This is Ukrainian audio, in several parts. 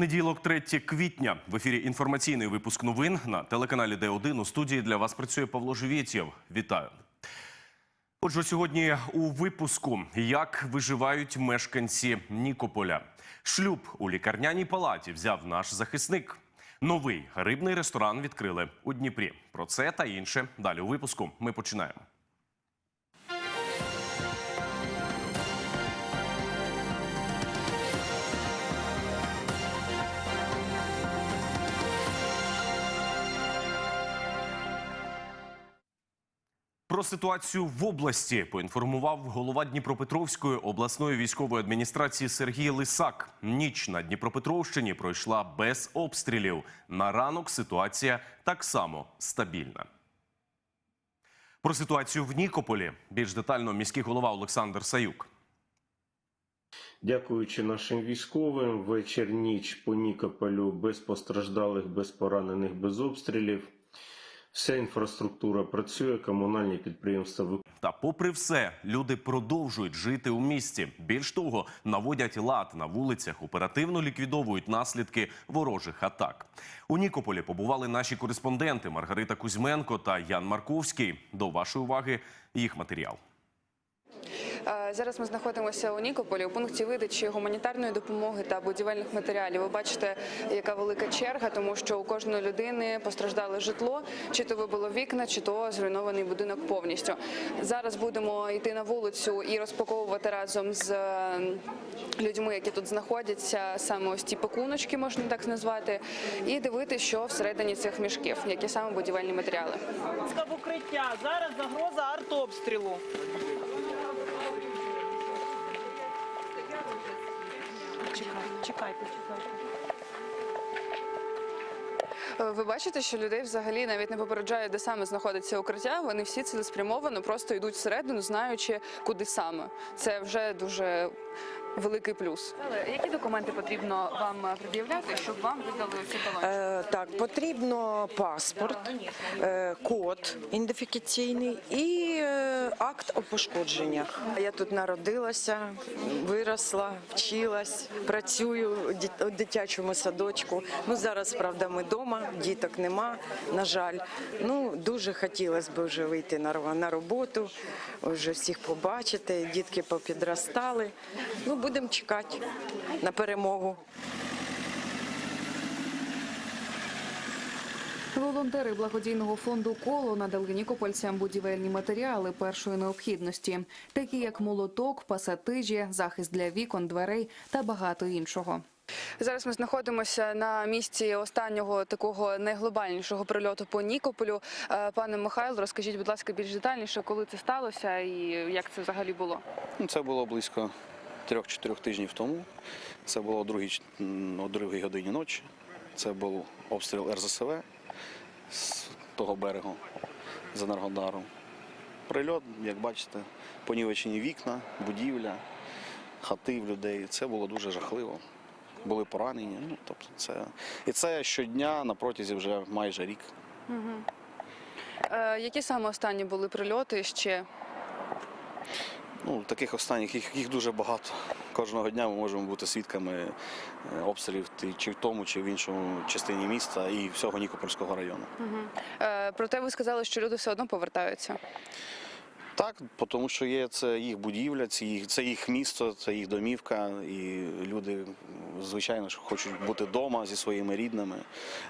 Понеділок, 3 квітня. В ефірі інформаційний випуск новин на телеканалі Д1. У студії для вас працює Павло Живєтєв. Вітаю. Отже, сьогодні у випуску як виживають мешканці Нікополя. Шлюб у лікарняній палаті взяв наш захисник. Новий рибний ресторан відкрили у Дніпрі. Про це та інше далі у випуску. Ми починаємо. Про ситуацію в області поінформував голова Дніпропетровської обласної військової адміністрації Сергій Лисак. Ніч на Дніпропетровщині пройшла без обстрілів. На ранок ситуація так само стабільна. Про ситуацію в Нікополі більш детально міський голова Олександр Саюк. Дякуючи нашим військовим, вечір ніч по Нікополю без постраждалих, без поранених, без обстрілів. Вся інфраструктура працює, комунальні підприємства. Та, попри все, люди продовжують жити у місті. Більш того, наводять лад на вулицях, оперативно ліквідовують наслідки ворожих атак. У Нікополі побували наші кореспонденти Маргарита Кузьменко та Ян Марковський. До вашої уваги їх матеріал. Е, Зараз ми знаходимося у Нікополі у пункті видачі гуманітарної допомоги та будівельних матеріалів. Ви бачите, яка велика черга, тому що у кожної людини постраждало житло, чи то вибило вікна, чи то зруйнований будинок повністю. Зараз будемо йти на вулицю і розпаковувати разом з е, людьми, які тут знаходяться, саме ось ті пакуночки, можна так назвати, і дивитися, що всередині цих мішків, які саме будівельні матеріали. Ласка, укриття. Зараз загроза артобстрілу. Чекайте, чекайте, чекайте. Ви бачите, що людей взагалі навіть не попереджає, де саме знаходиться укриття. Вони всі цілеспрямовано просто йдуть всередину, знаючи, куди саме. Це вже дуже великий плюс. Але Які документи потрібно вам пред'являти, щоб вам видали ці талончики? Е, Так, потрібно паспорт, е, код ідентифікаційний і е, акт о пошкодженнях. Я тут народилася, виросла, вчилась, працюю у дит- у дитячому садочку. Ну зараз, правда, ми вдома, діток нема, на жаль. Ну дуже хотілося б вже вийти на ро- на роботу, вже всіх побачити. Дітки попідростали. Ну будемо чекати на перемогу. Волонтери благодійного фонду коло надали нікопольцям будівельні матеріали першої необхідності, такі як молоток, пасатижі, захист для вікон, дверей та багато іншого. Зараз ми знаходимося на місці останнього такого найглобальнішого прильоту по Нікополю. Е, Пане Михайло, розкажіть, будь ласка, більш детальніше, коли це сталося і як це взагалі було? Ну, Це було близько трьох-чотирьох тижнів тому. Це було о другій, ч- м, о другій годині ночі. Це був обстріл РЗСВ з того берегу з Енергодару. Прильот, як бачите, понівечені вікна, будівля, хати в людей. Це було дуже жахливо. Були поранені. Ну, тобто це... І це щодня на протязі вже майже рік. Е, Які саме останні були прильоти ще? Ну, таких останніх їх, їх дуже багато. Кожного дня ми можемо бути свідками е, обстрілів чи в тому, чи в іншому частині міста і всього Нікопольського району. Е, Проте ви сказали, що люди все одно повертаються. Так, тому що є це їх будівля, це їх, це їх місто, це їх домівка, і люди, звичайно, ж хочуть бути вдома зі своїми рідними.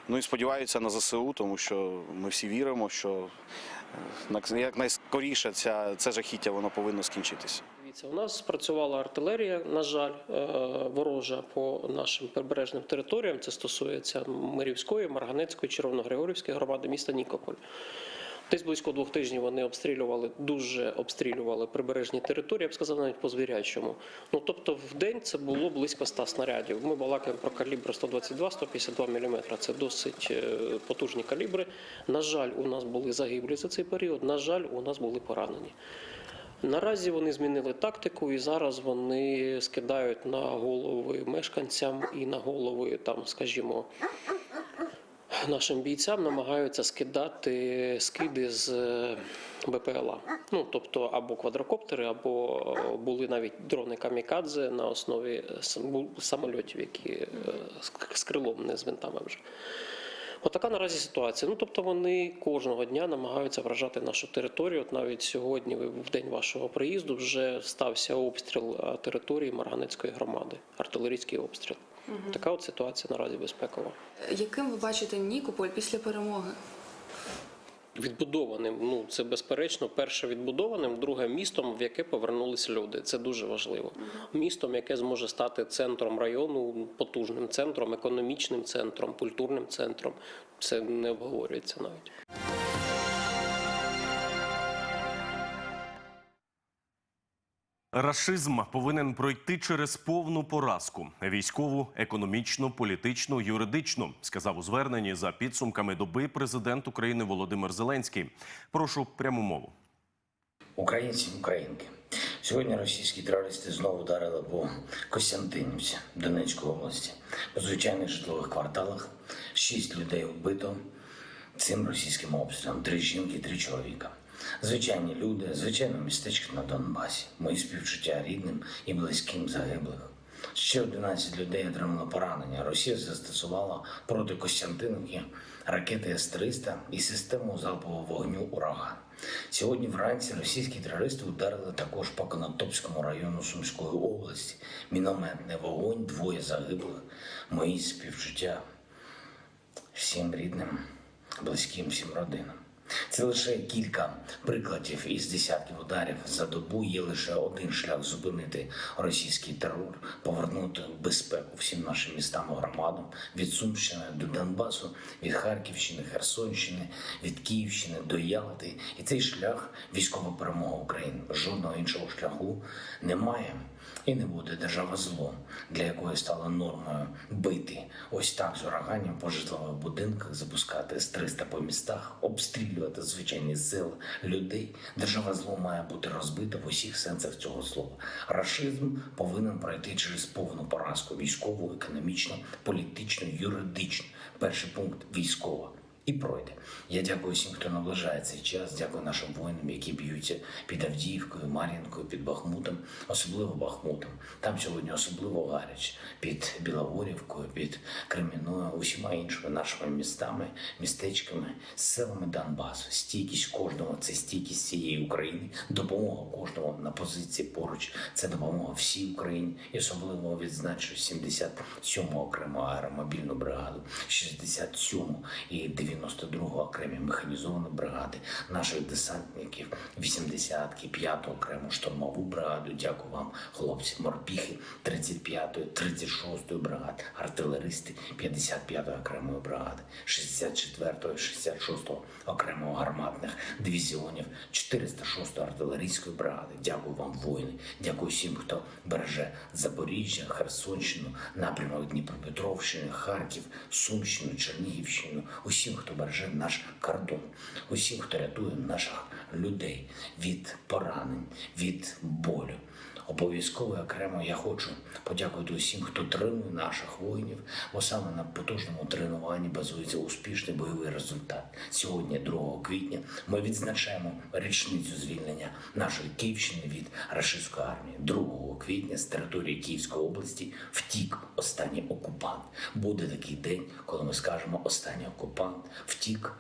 Ну і сподіваються на ЗСУ, тому що ми всі віримо, що е, як- якнайскоріше ця, це жахіття воно повинно скінчитися. У нас спрацювала артилерія, на жаль, е, ворожа по нашим прибережним територіям. Це стосується Мирівської, Марганецької, Червоногригорівської громади міста Нікополь. Десь близько двох тижнів вони обстрілювали, дуже обстрілювали прибережні території, я б сказав, навіть по звірячому. Ну тобто в день це було близько 100 снарядів. Ми балакаємо про калібр 122-152 мм. Це досить е, потужні калібри. На жаль, у нас були загиблі за цей період. На жаль, у нас були поранені. Наразі вони змінили тактику і зараз вони скидають на голови мешканцям і на голови там, скажімо, нашим бійцям намагаються скидати скиди з е, БПЛА. Ну тобто або квадрокоптери, або е, були навіть дрони камікадзе на основі самольотів, які е, з крилом, не з винтами вже. Отака наразі ситуація. Ну тобто вони кожного дня намагаються вражати нашу територію. От навіть сьогодні, в день вашого приїзду, вже стався обстріл е, території Марганецької громади, артилерійський обстріл. Така от ситуація наразі безпекова. Яким ви бачите Нікополь після перемоги? Відбудованим, ну це безперечно, перше відбудованим, друге містом, в яке повернулися люди. Це дуже важливо. Містом, яке зможе стати центром району, потужним центром, економічним центром, культурним центром. Це не обговорюється навіть. Рашизм повинен пройти через повну поразку військову, економічну, політичну, юридичну, сказав у зверненні за підсумками доби президент України Володимир Зеленський. Прошу пряму мову. Українці, українки. Сьогодні російські терористи знову ударили по Костянтинівці Донецької області. У звичайних житлових кварталах шість людей вбито цим російським обстрілом. Три жінки, три чоловіка. Звичайні люди, звичайне містечко на Донбасі. Мої співчуття рідним і близьким загиблих. Ще 11 людей отримали поранення. Росія застосувала проти Костянтинівки ракети С-300 і систему залпового вогню «Ураган». Сьогодні вранці російські терористи ударили також по Конотопському району Сумської області. Мінометний вогонь, двоє загиблих. Мої співчуття всім рідним, близьким, всім родинам. Це лише кілька прикладів із десятків ударів за добу. Є лише один шлях зупинити російський терор, повернути безпеку всім нашим містам і громадам від Сумщини до Донбасу, від Харківщини, Херсонщини, від Київщини до Ялти. І цей шлях військова перемога України. Жодного іншого шляху немає. І не буде держава зло, для якої стало нормою бити ось так з ураганням по житлових будинках, запускати з 300 по містах, обстрілювати звичайні села людей. Держава зло має бути розбита в усіх сенсах цього слова. Рашизм повинен пройти через повну поразку військову, економічну, політичну, юридичну. Перший пункт військова. І пройде. Я дякую всім, хто наближає цей час. Дякую нашим воїнам, які б'ються під Авдіївкою, Мар'їнкою, під Бахмутом, особливо Бахмутом. Там сьогодні особливо гаряче під Білогорівкою, під Креміною, усіма іншими нашими містами, містечками, селами Донбасу. Стійкість кожного це стійкість цієї України, допомога кожного на позиції поруч. Це допомога всій Україні. І особливо відзначу 77-му окрему аеромобільну бригаду, 67-му і 92-го окремі механізовані бригади наших десантників, 80-ки, 5-ту окрему штурмову бригаду. Дякую вам, хлопці, морпіхи, 35-ї, 36-ї бригади, артилеристи 55-ї окремої бригади, 64-ї, 66-го окремого гарматних дивізіонів, 406-ї артилерійської бригади. Дякую вам, воїни. Дякую всім, хто береже Запоріжжя, Херсонщину, напрямок Дніпропетровщини, Харків, Сумщину, Чернігівщину, усім, хто береже наш кордон, усім, хто рятує наших людей від поранень, від болю. Обов'язково окремо я хочу подякувати усім, хто тренує наших воїнів, бо саме на потужному тренуванні базується успішний бойовий результат. Сьогодні, 2 квітня, ми відзначаємо річницю звільнення нашої Київщини від рашистської армії. 2 квітня з території Київської області втік останній окупант. Буде такий день, коли ми скажемо останній окупант втік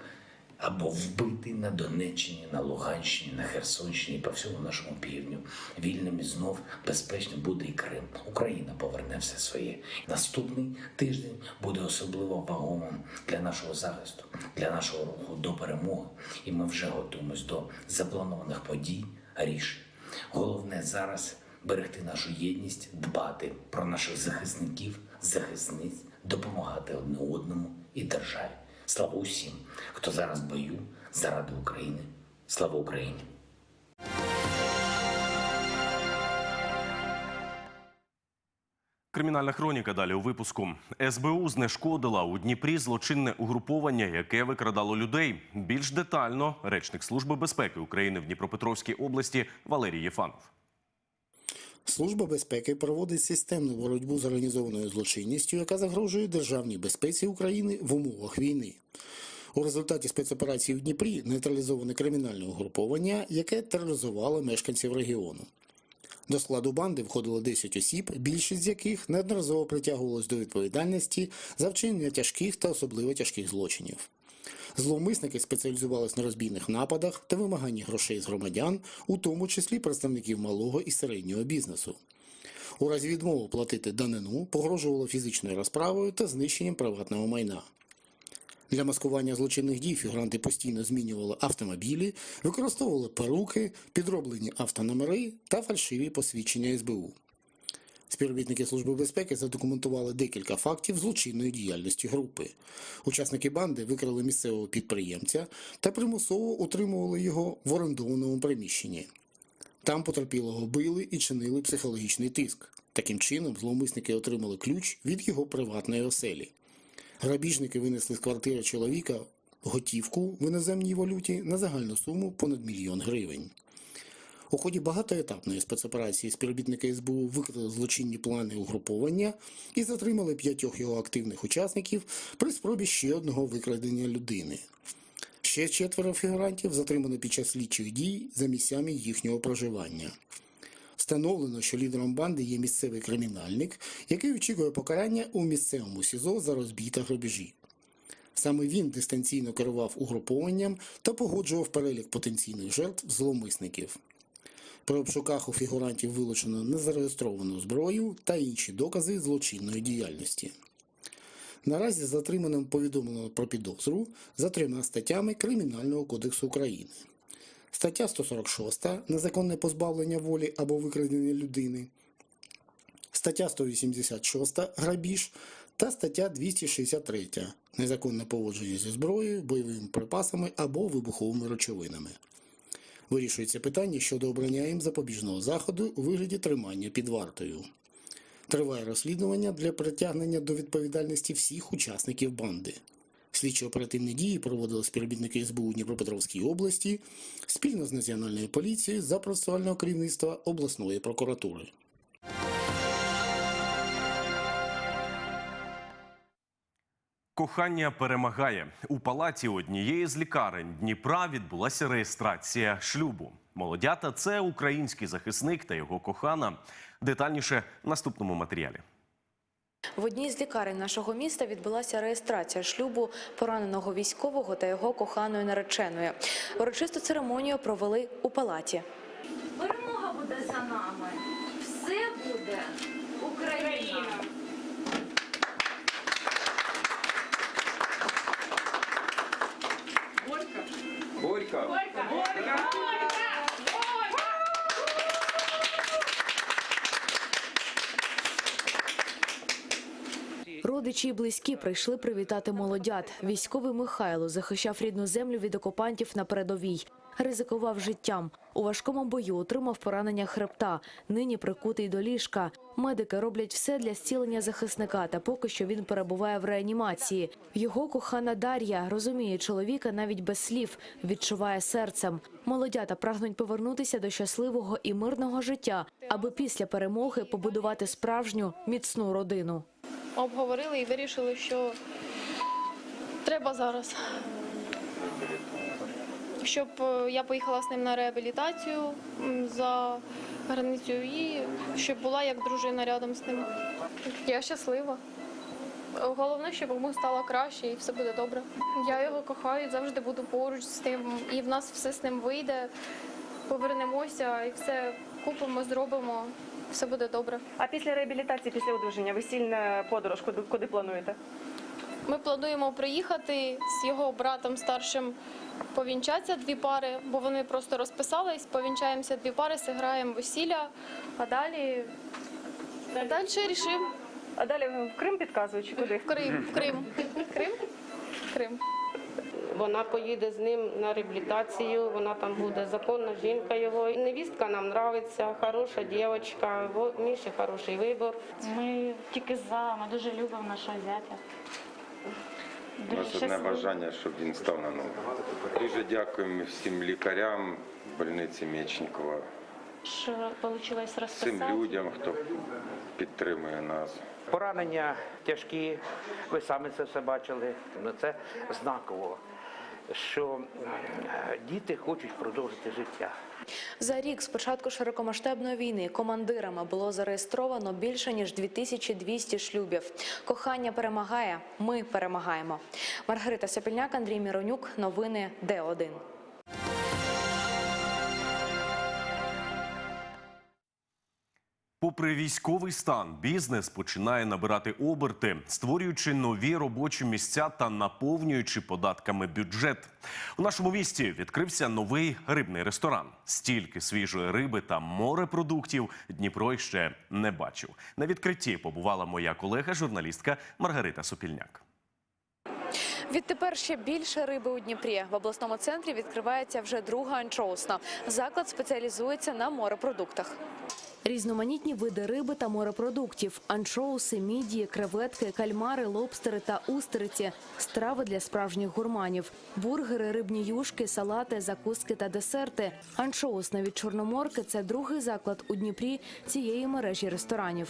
або вбитий на Донеччині, на Луганщині, на Херсонщині по всьому нашому півдню. Вільним і знов безпечно буде і Крим. Україна поверне все своє. Наступний тиждень буде особливо вагомим для нашого захисту, для нашого руху до перемоги. І ми вже готуємось до запланованих подій, рішень. Головне зараз берегти нашу єдність, дбати про наших захисників, захисниць, допомагати одне одному і державі. Слава усім, хто зараз бою заради України. Слава Україні! Кримінальна хроніка далі у випуску. СБУ знешкодила у Дніпрі злочинне угруповання, яке викрадало людей. Більш детально речник Служби безпеки України в Дніпропетровській області Валерій Єфанов. Служба безпеки проводить системну боротьбу з організованою злочинністю, яка загрожує державній безпеці України в умовах війни. У результаті спецоперації в Дніпрі нейтралізоване кримінальне угруповання, яке тероризувало мешканців регіону. До складу банди входило 10 осіб, більшість з яких неодноразово притягувалось до відповідальності за вчинення тяжких та особливо тяжких злочинів. Зловмисники спеціалізувались на розбійних нападах та вимаганні грошей з громадян, у тому числі представників малого і середнього бізнесу. У разі відмови платити данину погрожувало фізичною розправою та знищенням приватного майна. Для маскування злочинних дій фігуранти постійно змінювали автомобілі, використовували перуки, підроблені автономери та фальшиві посвідчення СБУ. Співробітники Служби безпеки задокументували декілька фактів злочинної діяльності групи. Учасники банди викрали місцевого підприємця та примусово утримували його в орендованому приміщенні. Там потерпілого били і чинили психологічний тиск. Таким чином, зловмисники отримали ключ від його приватної оселі. Грабіжники винесли з квартири чоловіка готівку в іноземній валюті на загальну суму понад мільйон гривень. У ході багатоетапної спецоперації співробітники СБУ викрили злочинні плани угруповання і затримали п'ятьох його активних учасників при спробі ще одного викрадення людини. Ще четверо фігурантів затримано під час слідчих дій за місцями їхнього проживання. Встановлено, що лідером банди є місцевий кримінальник, який очікує покарання у місцевому СІЗО за розбій та грабежі. Саме він дистанційно керував угрупованням та погоджував перелік потенційних жертв зловмисників. При обшуках у фігурантів вилучено незареєстровану зброю та інші докази злочинної діяльності. Наразі затриманим повідомлено про підозру за трьома статтями Кримінального кодексу України. Стаття 146 незаконне позбавлення волі або викрадення людини, стаття 186 грабіж та стаття 263 незаконне поводження зі зброєю, бойовими припасами або вибуховими речовинами. Вирішується питання щодо обрання їм запобіжного заходу у вигляді тримання під вартою. Триває розслідування для притягнення до відповідальності всіх учасників банди. Слідчі оперативні дії проводили співробітники СБУ Дніпропетровській області спільно з Національною поліцією за процесуального керівництва обласної прокуратури. Кохання перемагає у палаті однієї з лікарень Дніпра відбулася реєстрація шлюбу. Молодята це український захисник та його кохана. Детальніше в наступному матеріалі. В одній з лікарень нашого міста відбулася реєстрація шлюбу пораненого військового та його коханої нареченої. Урочисту церемонію провели у палаті. Перемога буде за нами. Все буде Україна. Родичі і близькі прийшли привітати молодят. Військовий Михайло захищав рідну землю від окупантів на передовій. Ризикував життям. У важкому бою отримав поранення хребта. Нині прикутий до ліжка. Медики роблять все для зцілення захисника, та поки що він перебуває в реанімації. Його кохана Дар'я розуміє чоловіка навіть без слів, відчуває серцем. Молодята прагнуть повернутися до щасливого і мирного життя, аби після перемоги побудувати справжню міцну родину. обговорили і вирішили, що треба зараз. Щоб е, я поїхала з ним на реабілітацію за границю і щоб була як дружина рядом з ним. Я щаслива. Головне, щоб йому стало краще і все буде добре. Я його кохаю, завжди буду поруч з ним, і в нас все з ним вийде. Повернемося і все купимо, зробимо. Все буде добре. А після реабілітації, після одруження, весільна подорож, куди, куди плануєте? Ми плануємо приїхати з його братом старшим повінчатися дві пари, бо вони просто розписались, повінчаємося дві пари, зіграємо весілля, а далі, а далі рішимо. А далі в Крим підказують чи куди? В Крим, в Крим. Крим? Крим. Вона поїде з ним на реабілітацію, вона там буде законна жінка його. Невістка нам нравиться, хороша дівчинка, Міші хороший вибір. Ми тільки за, ми дуже любимо нашого зятя. У нас одне бажання, щоб він став на ноги. Дуже дякуємо всім лікарям больниці Мечникова що вийшло Цим розписати. людям, хто підтримує нас. Поранення тяжкі, ви самі це все бачили. Ну, це знаково, що е, діти хочуть продовжити життя. За рік з початку широкомасштабної війни командирами було зареєстровано більше ніж 2200 шлюбів. Кохання перемагає. Ми перемагаємо. Маргарита Сапільняк, Андрій Міронюк. Новини Д1. Попри військовий стан, бізнес починає набирати оберти, створюючи нові робочі місця та наповнюючи податками бюджет. У нашому місті відкрився новий рибний ресторан. Стільки свіжої риби та морепродуктів Дніпро ще не бачив. На відкритті побувала моя колега, журналістка Маргарита Сопільняк. Відтепер ще більше риби у Дніпрі. В обласному центрі відкривається вже друга анчоусна. Заклад спеціалізується на морепродуктах. Різноманітні види риби та морепродуктів: анчоуси, мідії, креветки, кальмари, лобстери та устриці, страви для справжніх гурманів, бургери, рибні юшки, салати, закуски та десерти. Анчоусна від Чорноморки це другий заклад у Дніпрі цієї мережі ресторанів.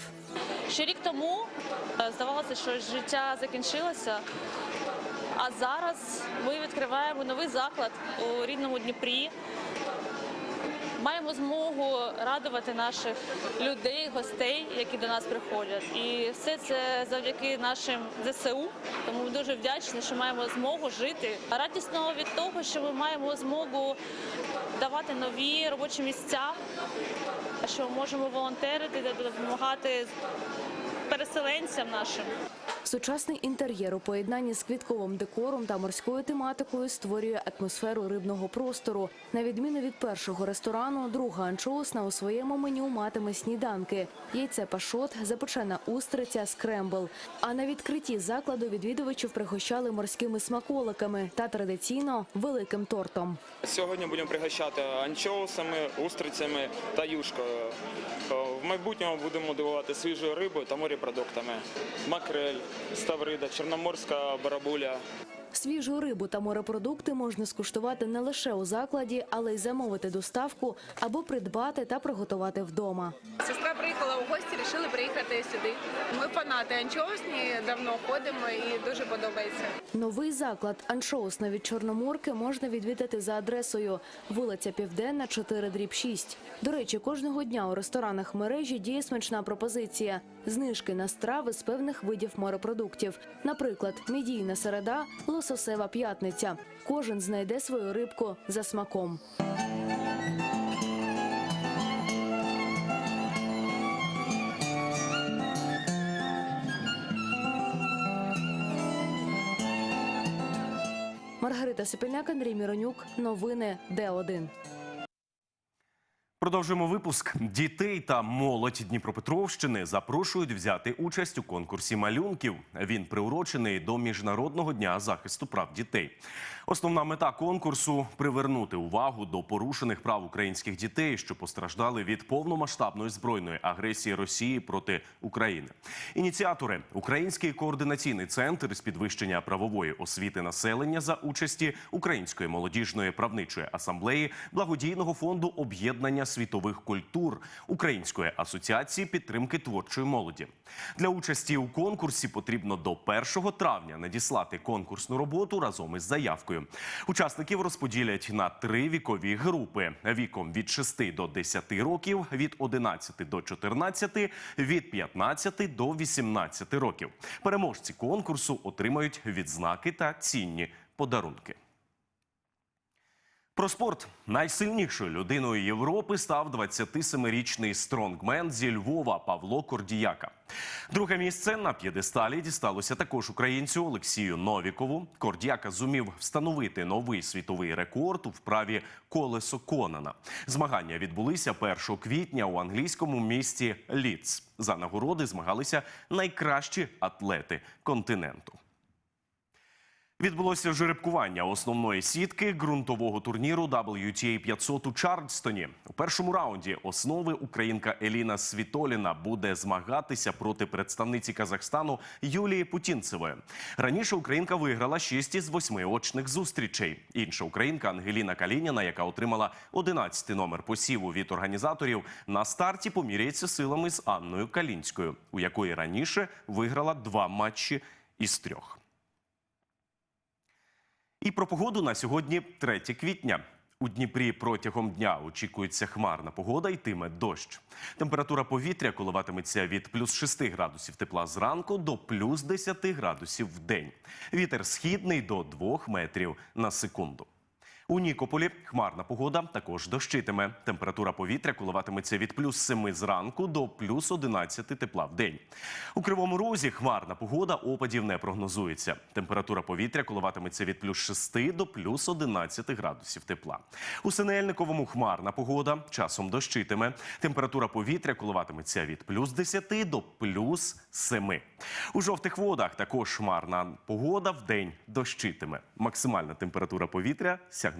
Ще рік тому е, здавалося, що життя закінчилося. А зараз ми відкриваємо новий заклад у рідному Дніпрі. Маємо змогу радувати наших людей, гостей, які до нас приходять. І все це завдяки нашим ЗСУ. Тому ми дуже вдячні, що маємо змогу жити. Радісно від того, що ми маємо змогу давати нові робочі місця, що можемо волонтерити допомагати переселенцям нашим. Сучасний інтер'єр у поєднанні з квітковим декором та морською тематикою створює атмосферу рибного простору. На відміну від першого ресторану, друга анчоусна у своєму меню матиме сніданки: яйце пашот, запечена устриця, скрембл. А на відкритті закладу відвідувачів пригощали морськими смаколиками та традиційно великим тортом. Сьогодні будемо пригощати анчоусами, устрицями та юшкою. Е, В майбутньому будемо дивувати свіжою рибою та морепродуктами. Макрель, ставрида, чорноморська барабуля. Свіжу рибу та морепродукти можна скуштувати не лише у закладі, але й замовити доставку або придбати та приготувати вдома. Сестра приїхала у гості, вирішили приїхати сюди. Ми фанати анчоусні, давно ходимо і дуже подобається. Новий заклад анчоусна від Чорноморки можна відвідати за адресою вулиця Південна, 4 дріб 6. До речі, кожного дня у ресторанах мережі діє смачна пропозиція: знижки на страви з певних видів морепродуктів. Наприклад, мідійна середа, лососева п'ятниця. Кожен знайде свою рибку за смаком. Маргарита Сипельняк, Андрій Міронюк. Новини Д1. Продовжуємо випуск. Дітей та молодь Дніпропетровщини запрошують взяти участь у конкурсі малюнків. Він приурочений до Міжнародного дня захисту прав дітей. Основна мета конкурсу привернути увагу до порушених прав українських дітей, що постраждали від повномасштабної збройної агресії Росії проти України. Ініціатори Український координаційний центр з підвищення правової освіти населення за участі Української молодіжної правничої асамблеї, благодійного фонду об'єднання світових культур Української асоціації підтримки творчої молоді. Для участі у конкурсі потрібно до 1 травня надіслати конкурсну роботу разом із заявкою. Учасників розподілять на три вікові групи віком від 6 до 10 років, від 11 до 14, від 15 до 18 років. Переможці конкурсу отримають відзнаки та цінні подарунки. Про спорт найсильнішою людиною Європи став 27-річний стронгмен зі Львова Павло Кордіяка. Друге місце на п'єдесталі дісталося також українцю Олексію Новікову. Кордіяка зумів встановити новий світовий рекорд у вправі колесо Конана. Змагання відбулися 1 квітня у англійському місті Ліц. За нагороди змагалися найкращі атлети континенту. Відбулося жеребкування основної сітки ґрунтового турніру WTA 500 у Чарльстоні. У першому раунді основи українка Еліна Світоліна буде змагатися проти представниці Казахстану Юлії Путінцевої. Раніше українка виграла 6 із 8 очних зустрічей. Інша українка Ангеліна Калініна, яка отримала 11 номер посіву від організаторів, на старті поміряється силами з Анною Калінською, у якої раніше виграла два матчі із трьох. І про погоду на сьогодні 3 квітня. У Дніпрі протягом дня очікується хмарна погода, йтиме дощ. Температура повітря коливатиметься від плюс 6 градусів тепла зранку до плюс 10 градусів в день. Вітер східний до 2 метрів на секунду. У Нікополі хмарна погода також дощитиме. Температура повітря коливатиметься від плюс 7 зранку до плюс 11 тепла в день. У Кривому Розі хмарна погода, опадів не прогнозується. Температура повітря коливатиметься від плюс 6 до плюс 11 градусів тепла. У Синельниковому хмарна погода, часом дощитиме. Температура повітря коливатиметься від плюс 10 до плюс 7. У жовтих водах також хмарна погода, в день дощитиме. Максимальна температура повітря сягне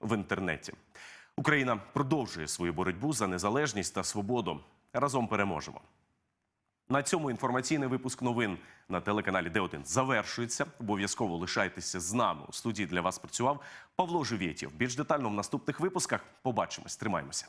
в інтернеті. Україна продовжує свою боротьбу за незалежність та свободу. Разом переможемо. На цьому інформаційний випуск новин на телеканалі Д1 завершується. Обов'язково лишайтеся з нами. У студії для вас працював Павло Живєтєв. Більш детально в наступних випусках побачимось. Тримаємося.